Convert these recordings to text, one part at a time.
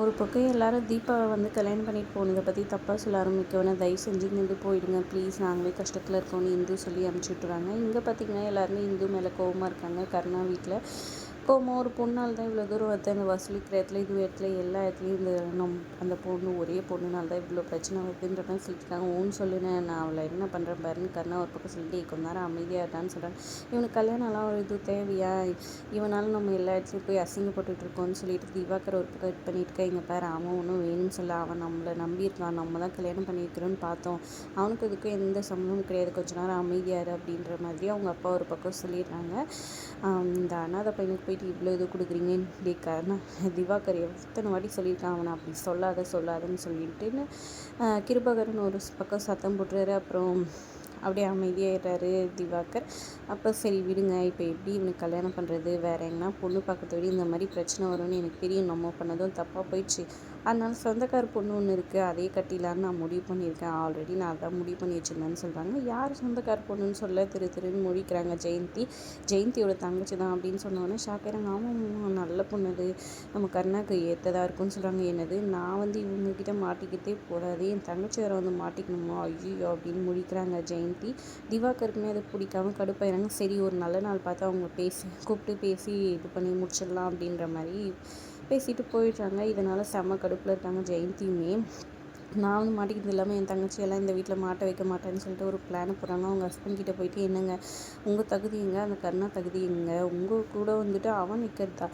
ஒரு பக்கம் எல்லாரும் தீபாவை வந்து கல்யாணம் பண்ணிட்டு போனதை பற்றி தப்பாக சொல்ல ஆரம்பிக்கவுடனே தயவு செஞ்சு இங்கேருந்து போயிடுங்க. ப்ளீஸ் நாங்களே கஷ்டத்தில் இருக்கோம்னு இந்து சொல்லி அனுப்பிச்சி விட்டுறாங்க இங்கே பார்த்தீங்கன்னா எல்லாருமே இந்து மேலே கோவமாக இருக்காங்க. கருணா வீட்டில் கோமா ஒரு பொண்ணால் தான் இவ்வளோ தூரம் வருது. அந்த வசூலிக்கிற இடத்துல இது இடத்துல எல்லா இடத்துலையும் இந்த நம் அந்த பொண்ணு ஒரே பொண்ணுனால தான் இவ்வளோ பிரச்சனை வருதுன்ற மாதிரி சொல்லியிருக்காங்க. ஊன்னு சொல்லுனேன் நான் அவளை என்ன பண்ணுறேன் பாருன்னு கண்ணா ஒரு பக்கம் சொல்லிட்டு கொஞ்ச நேரம் அமைதியாக இருக்கான்னு சொல்கிறாங்க இவனுக்கு கல்யாணம்லாம் ஒரு இது தேவையா? இவனாலும் நம்ம எல்லா இடத்துலையும் போய் அசிங்கப்பட்டுட்டு இருக்கோம்னு சொல்லிட்டு திவாகர் ஒரு பக்கம் இது பண்ணிட்டு இங்கே பாரு அவன் ஒன்றும் வேணும்னு சொல்ல அவன் நம்மளை நம்பியிருக்கான் நம்ம தான் கல்யாணம் பண்ணியிருக்கிறோன்னு பார்த்தோம். அவனுக்கு இதுக்கு எந்த சம்பளமும் கிடையாது. கொஞ்ச நேரம் அமைதியாரு அப்படின்ற மாதிரி அவங்க அப்பா ஒரு பக்கம் சொல்லிடுறாங்க. இந்த அனாதை பையனுக்கு போய் போயிட்டு இவ்வளோ இது கொடுக்குறீங்க? டே திவாகர் எத்தனை வாட்டி சொல்லியிருக்கான்? அவனை அப்படி சொல்லாத சொல்லாதன்னு சொல்லிட்டுன்னு கிருபகரன் ஒரு பக்கம் சத்தம் போட்டுறாரு. அப்புறம் அப்படியே அமைதியாகிடுறாரு திவாகர். அப்போ சரி விடுங்க இப்போ எப்படி இவனுக்கு கல்யாணம் பண்ணுறது வேறு எங்கன்னா பொண்ணு பார்க்கறத விட இந்த மாதிரி பிரச்சனை வரும்னு எனக்கு தெரியும். நம்ம பண்ணதும் தப்பாக போயிடுச்சு. அதனால சொந்தக்கார பொண்ணு ஒன்று இருக்குது அதே கட்டிலான்னு நான் முடிவு பண்ணியிருக்கேன். ஆல்ரெடி நான் அதான் முடிவு பண்ணி வச்சுருந்தேன்னு சொல்கிறாங்க யார் சொந்தக்கார பொண்ணுன்னு சொல்ல திரு திருன்னு முடிக்கிறாங்க ஜெயந்தி. ஜெயந்தியோட தங்கச்சி தான் அப்படின்னு சொன்னோன்னே ஷாக்காயிறாங்க ஆமாம் நல்ல பொண்ணு அது. நம்ம கருணாக்கு ஏற்றதாக இருக்கும்னு சொல்கிறாங்க என்னது? நான் வந்து இவங்கக்கிட்ட மாட்டிக்கிட்டே போகாது. என் தங்கச்சி வேறு வந்து மாட்டிக்கணுமா? ஐயோ அப்படின்னு முடிக்கிறாங்க ஜெயந்தி. திவாகருக்குமே அது பிடிக்காம கடுப்பாயிறாங்க சரி ஒரு நல்ல நாள் பார்த்து அவங்க பேசி கூப்பிட்டு பேசி இது பண்ணி முடிச்சிடலாம் அப்படின்ற மாதிரி பேசிட்டு போயிடுறாங்க. இதனால் செம்ம கடுப்பில் இருக்காங்க ஜெயந்தியுமே. நான் வந்து மாட்டிக்கிறது இல்லாமல் என் தங்கச்சியெல்லாம் இந்த வீட்டில் மாட்ட வைக்க மாட்டேன்னு சொல்லிட்டு ஒரு பிளான் போடுறாங்க அவங்க ஹஸ்பண்ட் கிட்டே போயிட்டு என்னங்க உங்கள் தகுதி எங்கே? அந்த கருணா தகுதி எங்கே? உங்கள் கூட வந்துட்டு அவன் நிற்கிறதா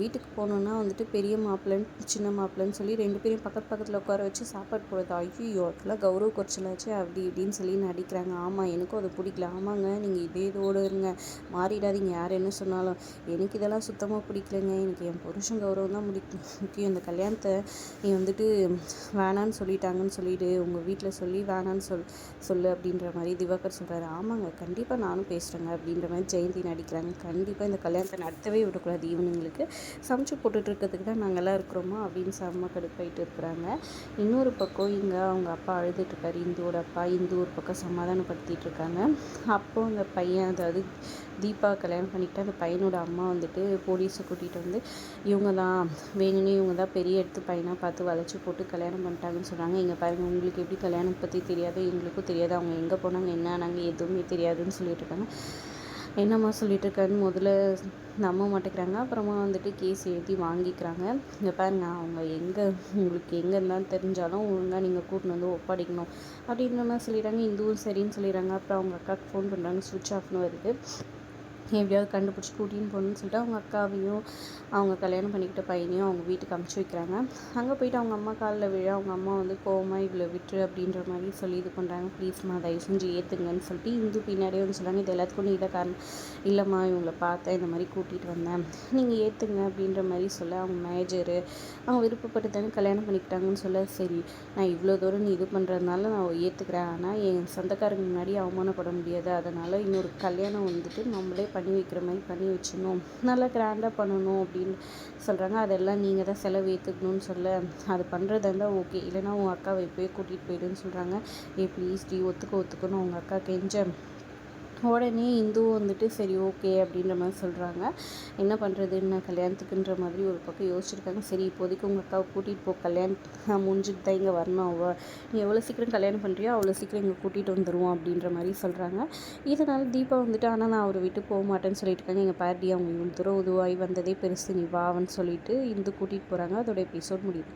வீட்டுக்கு போனோன்னா வந்துட்டு பெரிய மாப்பிள்ளன்னு சின்ன மாப்பிள்ளன்னு சொல்லி ரெண்டு பேரையும் பக்கத்து பக்கத்தில் உட்கார வச்சு சாப்பாடு போடுறது. ஐயோ அதெல்லாம் கௌரவ குறைச்சலாச்சு அப்படி இப்படின்னு சொல்லி நடிக்கிறாங்க ஆமாம் எனக்கும் அதை பிடிக்கல. ஆமாங்க நீங்கள் இதே இதோடு இருங்க. மாறிடாதீங்க. யார் என்ன சொன்னாலும் எனக்கு இதெல்லாம் சுத்தமாக பிடிக்கலங்க. எனக்கு என் புருஷன் கௌரவம் தான் முக்கியம். இந்த கல்யாணத்தை நீ வந்துட்டு வேணான்னு வேணான்னு சொல்லிட்டாங்கன்னு சொல்லிவிடு உங்கள் வீட்டில் சொல்லி வேணான்னு சொல் சொல்லு அப்படின்ற மாதிரி திவாகர் சொல்கிறாரு ஆமாங்க கண்டிப்பாக நானும் பேசுகிறேங்க அப்படின்ற மாதிரி ஜெயந்தி நடிக்கிறாங்க. கண்டிப்பாக இந்த கல்யாணத்தை நடத்தவே விடக்கூடாது ஈவினிங்களுக்கு சமைச்சு போட்டுட்ருக்கிறதுக்கு தான் நாங்கள்லாம் இருக்கிறோமா அப்படின்னு செம்ம கடுப்பாயிட்டு இருக்கிறாங்க. இன்னொரு பக்கம் இங்கே அவங்க அப்பா அழுதுட்டுருக்காரு இந்துவோட அப்பா இந்து ஒரு பக்கம் சமாதானப்படுத்திட்டு இருக்காங்க. அப்போது அந்த பையன் அதாவது தீபா கல்யாணம் பண்ணிக்கிட்டு அந்த பையனோட அம்மா வந்துட்டு போலீஸை கூட்டிகிட்டு வந்து இவங்க தான் வேணும்னு இவங்க தான் பெரிய எடுத்து பையனாக பார்த்து வளைச்சி போட்டு கல்யாணம் பண்ணிட்டாங்க. அப்படின்னு சொல்கிறாங்க இங்கே பாருங்கள் உங்களுக்கு எப்படி கல்யாணம் பற்றி தெரியாது எங்களுக்கும் தெரியாது. அவங்க எங்கே போனாங்க என்ன ஆனாங்க எதுவுமே தெரியாதுன்னு சொல்லிட்டு இருக்காங்க. என்னம்மா சொல்லிட்டு இருக்காருன்னு முதல்ல நம்ப மாட்டேங்கிறாங்க அப்புறமா வந்துட்டு கேஸ் எழுதி வாங்கிக்கிறாங்க. இங்கே பாருங்க அவங்க எங்கே உங்களுக்கு எங்கே இருந்தாலும் தெரிஞ்சாலும் ஒழுங்காக நீங்கள் கூட்டின்னு வந்து ஒப்படைக்கணும் அப்படின்னு சொல்லிடுறாங்க. இந்துவும் சரின்னு சொல்லிடுறாங்க. அப்புறம் அவங்க அக்காவுக்கு ஃபோன் பண்ணுறாங்க சுவிட்ச் ஆஃப்னு வருது. எப்படியாவது கண்டுபிடிச்சி கூட்டின்னு போகணுன்னு சொல்லிட்டு அவங்க அக்காவையும் அவங்க கல்யாணம் பண்ணிக்கிட்ட பையனையும் அவங்க வீட்டுக்கு அமுச்சு வைக்கிறாங்க. அங்கே போயிட்டு அவங்க அம்மா காலில் விழ அவங்க அம்மா வந்து கோவமாக இவ்வளோ விட்டுரு அப்படின்ற மாதிரி சொல்லி இது பண்ணுறாங்க ப்ளீஸ்மா தயவு செஞ்சு ஏற்றுங்கன்னு சொல்லிட்டு இந்து பின்னாடியே வந்து சொல்கிறாங்க இது எல்லாத்துக்கும் நீ இதை காரணம். இல்லைம்மா இவங்களை பார்த்தேன். இந்த மாதிரி கூட்டிகிட்டு வந்தேன். நீங்கள் ஏற்றுங்க அப்படின்ற மாதிரி சொல்ல அவங்க மேஜரு அவங்க விருப்பப்பட்டு தானே கல்யாணம் பண்ணிக்கிட்டாங்கன்னு சொல்ல சரி நான் இவ்வளோ தூரம் நீ இது பண்ணுறதுனால நான் ஏற்றுக்கிறேன் ஆனால் என் சொந்தக்காரங்க முன்னாடி அவமானப்பட முடியாது. அதனால் இன்னொரு கல்யாணம் வந்துட்டு நம்மளே பண்ணி வைக்கிற மாதிரி பண்ணி வச்சிடணும். நல்லா கிராண்டாக பண்ணணும் அப்படின்னு சொல்கிறாங்க அதெல்லாம் நீங்கள் தான் செலவு ஏற்றுக்கணும்னு சொல்ல அது பண்ணுறதா இருந்தால் ஓகே இல்லைனா உங்கள் அக்காவை எப்போயே கூட்டிகிட்டு போயிடுன்னு சொல்கிறாங்க ஏ ப்ளீஸ் டி ஒத்துக்க ஒத்துக்கணும் உங்கள் அக்கா கெஞ்ச உடனே இந்துவும் வந்துட்டு சரி ஓகே அப்படின்ற மாதிரி சொல்கிறாங்க என்ன பண்ணுறதுன்னு கல்யாணத்துக்குன்ற மாதிரி ஒரு பக்கம் யோசிச்சிருக்காங்க. சரி இப்போதைக்கு உங்கள் அக்காவை கூட்டிகிட்டு போ. கல்யாணம் முடிஞ்சுட்டு தான் இங்கே வரணும். அவள் நீ எவ்வளோ சீக்கிரம் கல்யாணம் பண்ணுறியோ அவ்வளோ சீக்கிரம் இங்கே கூட்டிகிட்டு வந்துடுவோம் அப்படின்ற மாதிரி சொல்கிறாங்க இதனால் தீபா வந்துட்டு ஆனால் நான் அவரை விட்டு போக மாட்டேன்னு சொல்லிட்டு இருக்காங்க. எங்கள் பாட்டி அவங்க இவ்வளோ தூரம் உதுவாகி வந்ததே பெருசு. நீ வாவன்னு சொல்லிட்டு இந்து கூட்டிகிட்டு போகிறாங்க அதோட எபிசோட் முடியுது.